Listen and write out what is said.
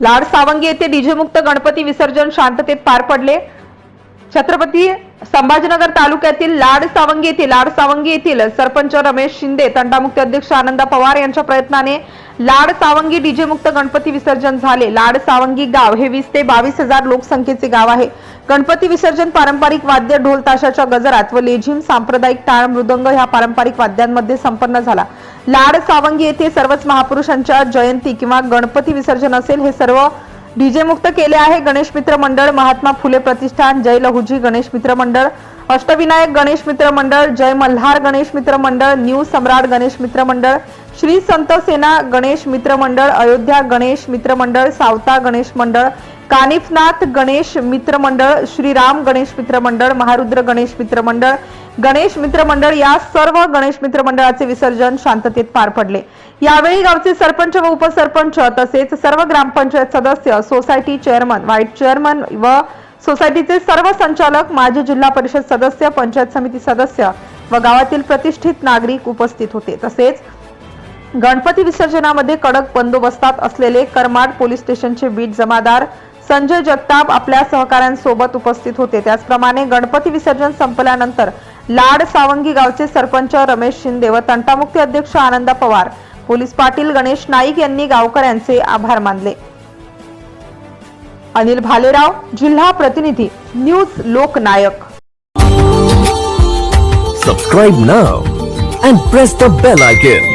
लाड सावंगी येथे डीजे मुक्त गणपती विसर्जन शांततेत पार पडले. छत्रपती संभाजीनगर तालुक्यातील लाड सावंगी येथील लाड सावंगी येथील सरपंच रमेश शिंदे तंटामुक्ती अध्यक्ष आनंदा पवार यांच्या प्रयत्नाने लाड सावंगी डीजे मुक्त गणपती विसर्जन झाले. लाड सावंगी गाव हे वीस ते बावीस हजार लोकसंख्येचे गाव आहे. गणपती विसर्जन पारंपरिक वाद्य ढोल ताशाच्या गजरात व लेझिम सांप्रदायिक टाळ मृदंग ह्या पारंपरिक वाद्यांमध्ये संपन्न झाला. लाड सावंगी येथे सर्वच महापुरुषांच्या जयंती किंवा गणपती विसर्जन असेल हे सर्व डीजे मुक्त केले आहे गणेश मित्र मंडळ महात्मा फुले प्रतिष्ठान जय लहुजी गणेश मित्र मंडळ अष्टविनायक गणेश मित्र मंडळ जय मल्हार गणेश मित्र मंडळ न्यू सम्राट गणेश मित्र मंडळ श्री संत सेना गणेश मित्र मंडळ अयोध्या गणेश मित्र मंडळ सावता गणेश मंडळ कानिफनाथ गणेश मित्र मंडळ श्रीराम गणेश मित्र मंडळ महारुद्र गणेश मित्र मंडळ गणेश मित्र मंडळ या सर्व गणेश मित्र मंडळाचे विसर्जन शांततेत पार पडले. यावेळी गावचे सरपंच व उपसरपंच तसेच सर्व ग्रामपंचायत सदस्य सोसायटी चेअरमन व्हाईट चेअरमन व सोसायटीचे सर्व संचालक माजी जिल्हा परिषद सदस्य पंचायत समिती सदस्य व गावातील प्रतिष्ठित नागरिक उपस्थित होते. तसेच गणपती विसर्जनामध्ये कडक बंदोबस्तात असलेले करमाड पोलीस स्टेशनचे बीट जमादार संजय जगताप आपल्या सहकाऱ्यांसोबत उपस्थित होते. त्याचप्रमाणे गणपती विसर्जन संपल्यानंतर लाड सावंगी गावचे सरपंच रमेश शिंदे व तंटामुक्ती अध्यक्ष आनंदा पवार पोलीस पाटील गणेश नाईक यांनी गावकऱ्यांचे आभार मानले. अनिल भालेराव जिल्हा प्रतिनिधी news Loknayak. Subscribe now and press the bell icon